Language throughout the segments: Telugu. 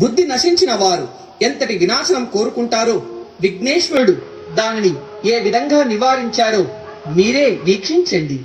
బుద్ధి నశించిన వారు ఎంతటి వినాశనం కోరుకుంటారో? విఘ్నేశ్వరుడు దానిని ఏ విధంగా నివారించారో మీరే వీక్షించండి.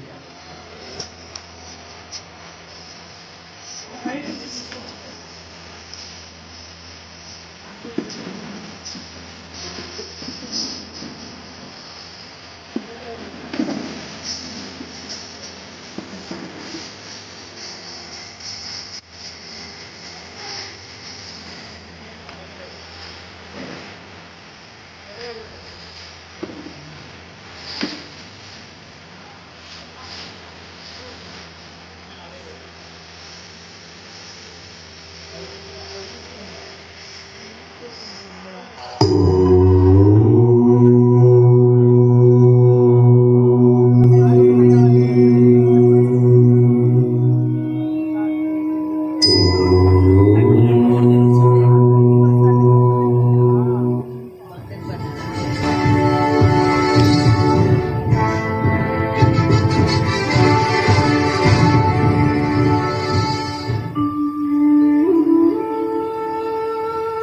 Ooh.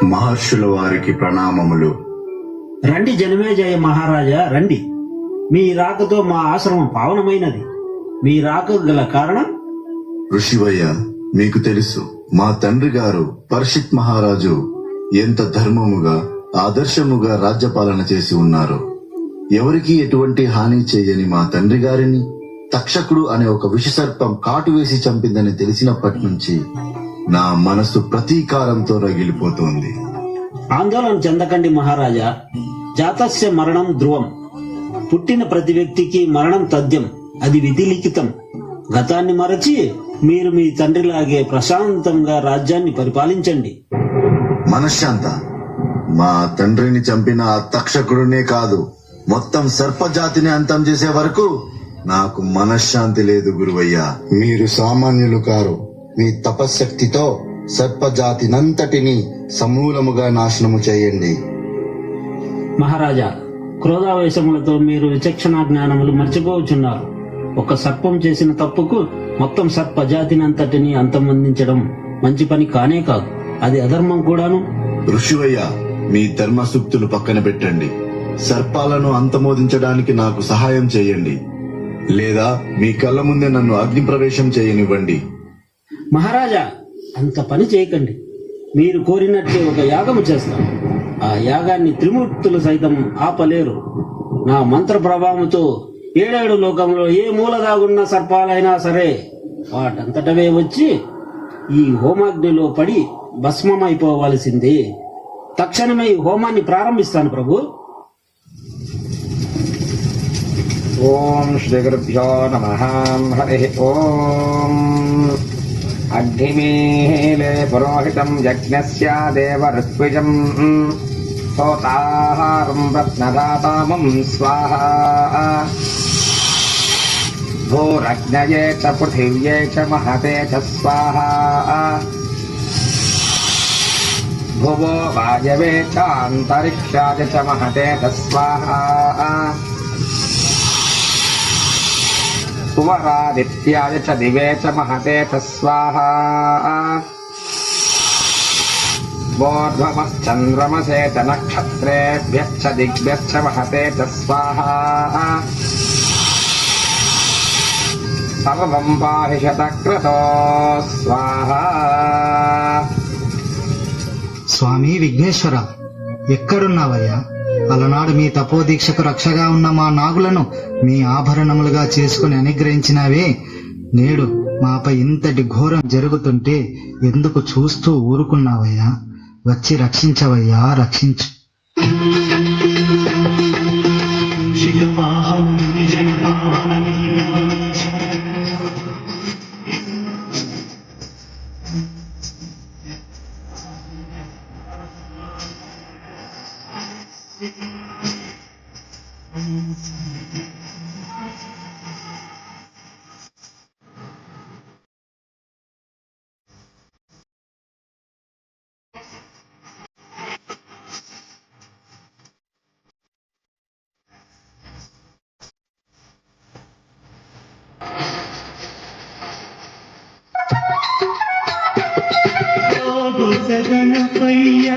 మహర్షుల వారికి ప్రణామములు. రండి జనమేజయ మహారాజా రండి. మీ రాకతో మా ఆశ్రమం పావనమైనది. మీ రాక గల కారణం? ఋషివయ్య మీకు తెలుసు మా తండ్రి గారు పర్షిత్ మహారాజు ఎంత ధర్మముగా ఆదర్శముగా రాజ్యపాలన చేసి ఉన్నారు. ఎవరికీ ఎటువంటి హాని చేయని మా తండ్రి గారిని తక్షకుడు అనే ఒక విషసర్పం కాటు వేసి చంపిందని తెలిసినప్పటి నుంచి నా మనసు ప్రతీకారంతో రగిలిపోతోంది. ఆందోళన చెందకండి మహారాజా. జాతస్య మరణం ధ్రువం. పుట్టిన ప్రతి వ్యక్తికి మరణం తథ్యం. అది విధి లిఖితం గతాన్ని మరచి మీరు మీ తండ్రిలాగే ప్రశాంతంగా రాజ్యాన్ని పరిపాలించండి. మనశ్శాంత. మా తండ్రిని చంపిన ఆ తక్షకుడునే కాదు మొత్తం సర్పజాతిని అంతం చేసే వరకు నాకు మనశ్శాంతి లేదు గురువయ్యా. మీరు సామాన్యులు కారు. మీ తపశ్శక్తితో సర్పజాతినంతటిని సమూలముగా నాశనము చేయండి. మహారాజా క్రోధావేశములతో మీరు విచక్షణ జ్ఞానములు మర్చిపోవచ్చున్నారు. ఒక సర్పం చేసిన తప్పుకు మొత్తం సర్ప జాతినంతటిని అంతమొందించడం మంచి పని కానే కాదు. అది అధర్మం కూడాను. ఋషివయ్య మీ ధర్మ సూక్తులు పక్కన పెట్టండి. సర్పాలను అంతమోదించడానికి నాకు సహాయం చేయండి. లేదా మీ కళ్ళ ముందే నన్ను అగ్ని ప్రవేశం చేయనివ్వండి. మహారాజా అంత పని చేయకండి. మీరు కోరినట్లే ఒక యాగము చేస్తాను. ఆ యాగాన్ని త్రిమూర్తులు సైతం ఆపలేరు. నా మంత్ర ప్రభావంతో ఏడేడు లోకంలో ఏ మూలగా ఉన్న సర్పాలైనా సరే వాటంతటవే వచ్చి ఈ హోమాగ్నిలో పడి భస్మమైపోవలసింది. తక్షణమే ఈ హోమాన్ని ప్రారంభిస్తాను ప్రభు. ఓం శ్రీ గురుభ్యో నమ. హరి ఓం. అగ్నిమీలే పురోహితం యజ్ఞస్య దేవరుత్విజం సోతాహారం రత్నదాతామం స్వాహా భూరగ్నయే చ పృథివ్యే చ మహతే చ స్వాహా భువో వాయవే చాంతరిక్షాయ చ మహతే చ స్వాహా कुवरादित्याय च दिवे च महते च स्वाहा वोर्ध्वमश्चन्द्रमसे च नक्षत्रेभ्यश्च दिग्भ्यश्च महते च स्वाहा सर्वम् पाहि शतक्रतो स्वाहा స్వామి విఘ్నేశ్వర ఎక్కడున్నావయ్యా అలనాడు మీ తపోదీక్షకు రక్షగా ఉన్న మా నాగులను మీ ఆభరణములుగా చేసుకుని అనుగ్రహించినావే. నేడు మాపై ఇంతటి ఘోరం జరుగుతుంటే ఎందుకు చూస్తూ ఊరుకున్నావయ్యా? వచ్చి రక్షించవయ్యా రక్షించు. గణపయ్య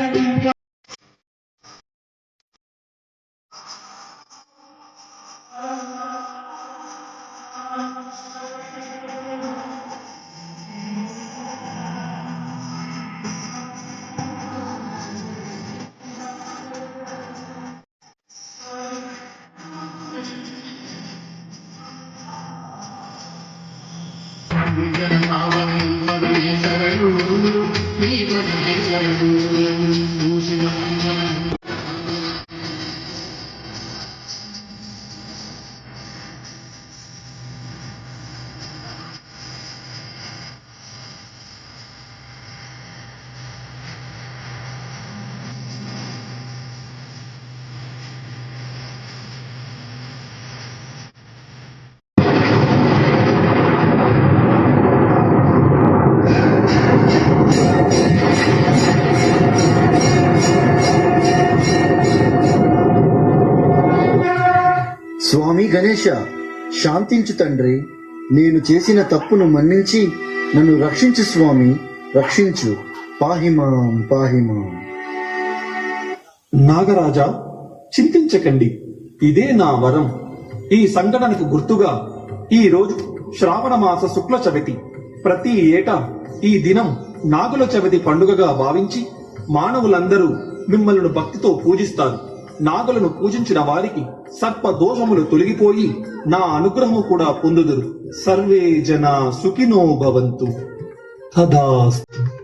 We're gonna గణపతి స్వామి గణేశ శాంతించు తండ్రి నేను చేసిన తప్పును మన్నించి నన్ను రక్షించు స్వామి రక్షించు. పాహిమాం పాహిమాం. నాగరాజా చింతించకండి. ఇదే నా వరం. ఈ సంఘటనకు గుర్తుగా ఈ రోజు శ్రావణ మాస శుక్ల చవితి. ప్రతి ఏటా ఈ దినం నాగుల చవితి పండుగగా భావించి మానవులందరూ మిమ్మల్ని భక్తితో పూజిస్తారు. నాగులను పూజించిన వారికి సర్ప దోషములు తొలగిపోయి నా అనుగ్రహము కూడా పొందుదురు. సర్వే జన సుఖినో భవంతు. తదాస్తు.